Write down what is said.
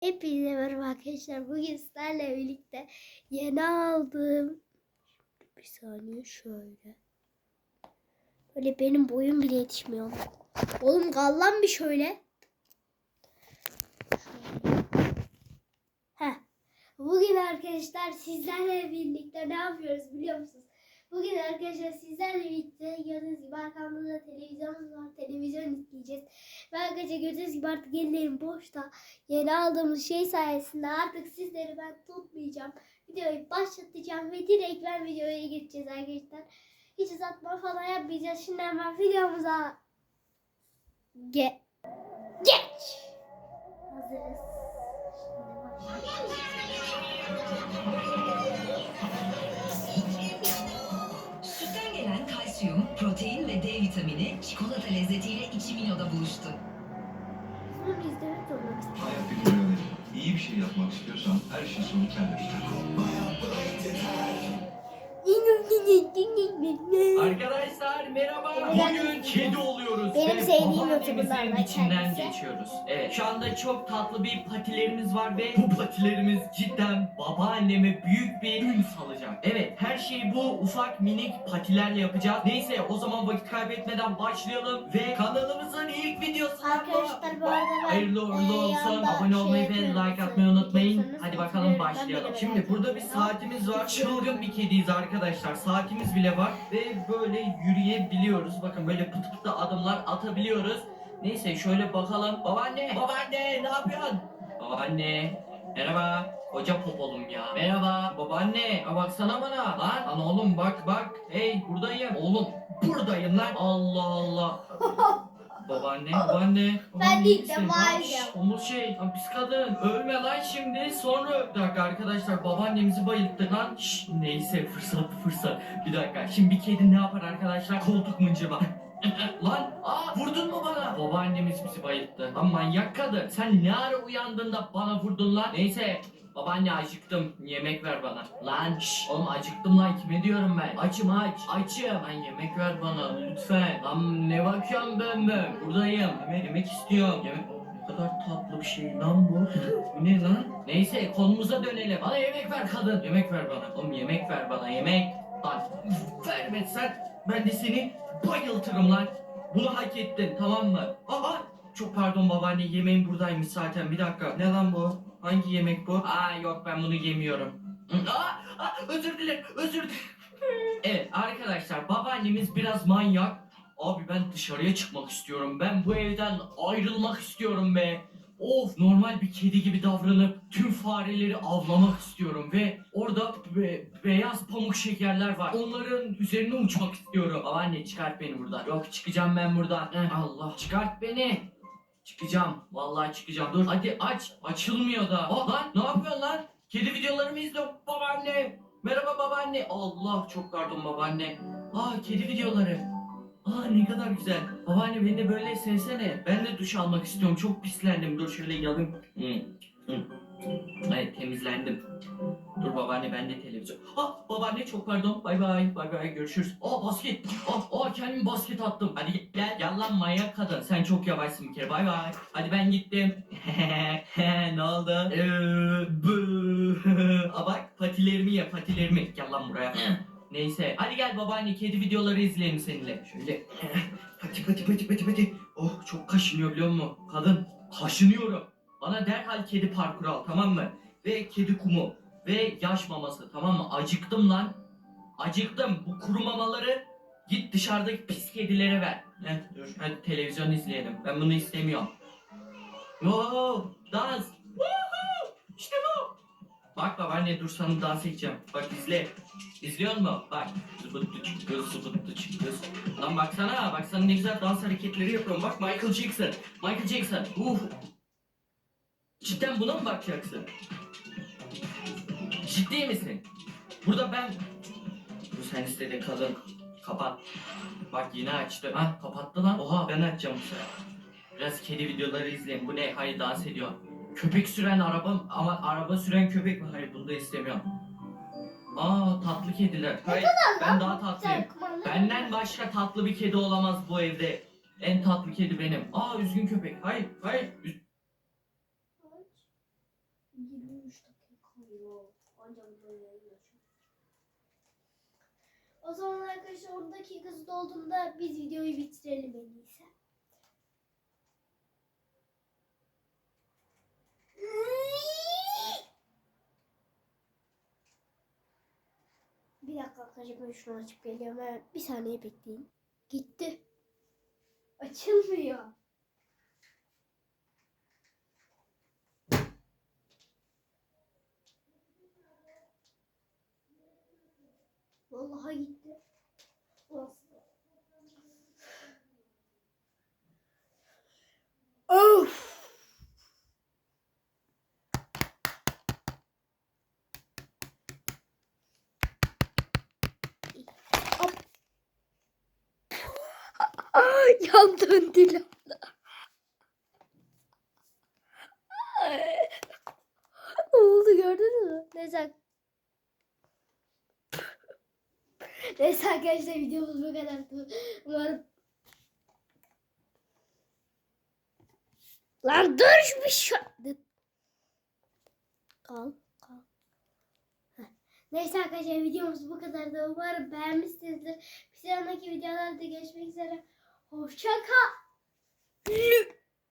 Hepinize merhaba arkadaşlar. Bugün sizlerle birlikte yeni aldığım bir saniye şöyle. Böyle benim boyum bile yetişmiyor. Oğlum gallan bir şöyle. Heh. Bugün arkadaşlar sizlerle birlikte ne yapıyoruz biliyor musunuz? Bugün arkadaşlar sizlerle birlikte gördüğünüz gibi arkamda da televizyonumuz var. Televizyon izleyeceğiz. Ve arkadaşlar gördüğünüz gibi artık ellerim boşta. Yeni aldığımız şey sayesinde artık sizleri ben tutmayacağım. Videoyu başlatacağım ve direkt ben videoya geçeceğiz arkadaşlar. Hiç uzatma falan yapmayacağız. Şimdi hemen videomuza ge geç. Hazırız. Sütten çikolata lezzetiyle içiminoda buluştu. Bunu olmak. Hayat bir mücadele. İyi bir şey yapmak istiyorsan her şey sonu kendine. Arkadaşlar merhaba. Bugün kedi oluyoruz. Benim ve sevdiğim YouTuber'lardan içinden kendisi. geçiyoruz. Evet şu anda çok tatlı bir patilerimiz var ve bu patilerimiz cidden babaanneme büyük bir ün salacak. Evet her şeyi bu ufak minik patilerle yapacağız. Neyse o zaman vakit kaybetmeden başlayalım ve kanalımızın ilk videosu Arkadaşlar bu arada ben Hayırlı uğurlu e, olsun. yanda Abone olmayı şey ve yapıyorum. like atmayı unutmayın. Hadi bakalım. Ben başlayalım. de Şimdi merak burada bir ediyorum. saatimiz var. Çılgın bir kediyiz arkadaşlar. Saatimiz bile var ve böyle yürüyebiliyoruz. Bakın böyle pıt pıt adımlar atabiliyoruz. Neyse şöyle bakalım. Babaanne, babaanne ne yapıyorsun? Babaanne. Merhaba. Koca popolum ya. Merhaba. Babaanne. Ha baksana bana. Lan. Lan oğlum bak bak. Hey buradayım. Oğlum buradayım lan. Allah Allah. Babaanne, babaanne. babaanne, değil de var ya. Omuz şey, lan pis kadın. Ölme lan şimdi. Sonra bir dakika arkadaşlar babaannemizi bayılttı lan. Şşş, neyse fırsat fırsat. Bir dakika. Şimdi bir kedi ne yapar arkadaşlar? Koltuk mıncırma. lan aa vurdun mu bana? Babaannemiz bizi bayılttı. Lan manyak kadın. Sen ne ara uyandın da bana vurdun lan? Neyse Babaanne acıktım. Yemek ver bana. Lan şş, oğlum acıktım lan. Kime diyorum ben? Açım aç. Açım. Lan yemek ver bana lütfen. Lan ne bakıyorsun ben ben? Buradayım. Yemek, yemek istiyorum. Yemek... Ne kadar tatlı bir şey lan bu. bu ne lan? Neyse konumuza dönelim. Bana yemek ver kadın. Yemek ver bana. Oğlum yemek ver bana yemek. Vermezsen ben de seni bayıltırım lan. Bunu hak ettin tamam mı? Aa çok pardon babaanne yemeğim buradaymış zaten bir dakika. Ne lan bu? Hangi yemek bu? Aa yok ben bunu yemiyorum. Aa, aa, özür dilerim özür dilerim. evet arkadaşlar babaannemiz biraz manyak. Abi ben dışarıya çıkmak istiyorum. Ben bu evden ayrılmak istiyorum be. Of normal bir kedi gibi davranıp tüm fareleri avlamak istiyorum ve orada be- beyaz pamuk şekerler var. Onların üzerine uçmak istiyorum. Babaanne çıkart beni buradan. Yok çıkacağım ben buradan. Eh, Allah çıkart beni. Çıkacağım. Vallahi çıkacağım. Dur hadi aç. Açılmıyor da. Aa, lan ne yapıyorsun lan? Kedi videolarımı izliyorum babaanne. Merhaba babaanne. Allah çok pardon babaanne. Aa kedi videoları. Aa ne kadar güzel. Babaanne beni de böyle sevsene. Ben de duş almak istiyorum. Çok pislendim. Dur şöyle yalayım. Hı, hı. Evet temizlendim. Dur babaanne ben de televizyon. Ah babaanne çok pardon. Bay bay. Bay bay görüşürüz. Aa basket. Aa, aa kendimi basket attım. Hadi gel. Gel lan manyak kadın. Sen çok yavaşsın bir kere. Bay bay. Hadi ben gittim. ne oldu? Ee, bı. Aa bak patilerimi ye patilerimi. Gel buraya. Neyse. Hadi gel babaanne kedi videoları izleyelim seninle. Şöyle. Pati pati pati pati pati. Oh çok kaşınıyor biliyor musun? Kadın kaşınıyorum. Bana derhal kedi parkuru al tamam mı? Ve kedi kumu. Ve yaş maması tamam mı? Acıktım lan. Acıktım. Bu kuru mamaları git dışarıdaki pis kedilere ver. Heh, dur hadi televizyon izleyelim. Ben bunu istemiyorum. Oo, dans. Woohoo! İşte bu. Bak babaanne dur sana dans edeceğim. Bak izle. İzliyor musun? Bak. Zıbıttı çıktı, zıbıttı çıktı. Lan baksana, baksana ne güzel dans hareketleri yapıyorum. Bak Michael Jackson. Michael Jackson. Uf. Cidden buna mı bakacaksın? Ciddi misin? Burada ben... Bu sen istedin kadın. Kapat. Bak yine açtı. Ha kapattı lan. Oha ben açacağım bu sefer. Biraz kedi videoları izleyin. Bu ne? Hayır dans ediyor. Köpek süren araba ama araba süren köpek mi? Hayır bunu da istemiyorum. Aa tatlı kediler. Hayır ben daha tatlıyım. Benden başka tatlı bir kedi olamaz bu evde. En tatlı kedi benim. Aa üzgün köpek. Hayır hayır. Üz- 23 dakika yok. Ancak böyle yayın O zaman arkadaşlar 10 dakikası dolduğunda biz videoyu bitirelim en iyisi. Bir dakika arkadaşlar ben şunu açıp geliyorum. Hemen bir saniye bekleyin. Gitti. Açılmıyor. Vallahi gitti. Yan döndü Ne oldu gördünüz mü? Neyse. Neyse arkadaşlar videomuz bu kadardı. Umarım Lan dur bir şu. Kal, kal. Heh. Neyse arkadaşlar videomuz bu kadardı. Umarım beğenmişsinizdir. Bir sonraki videolarda görüşmek üzere. Hoşça kal.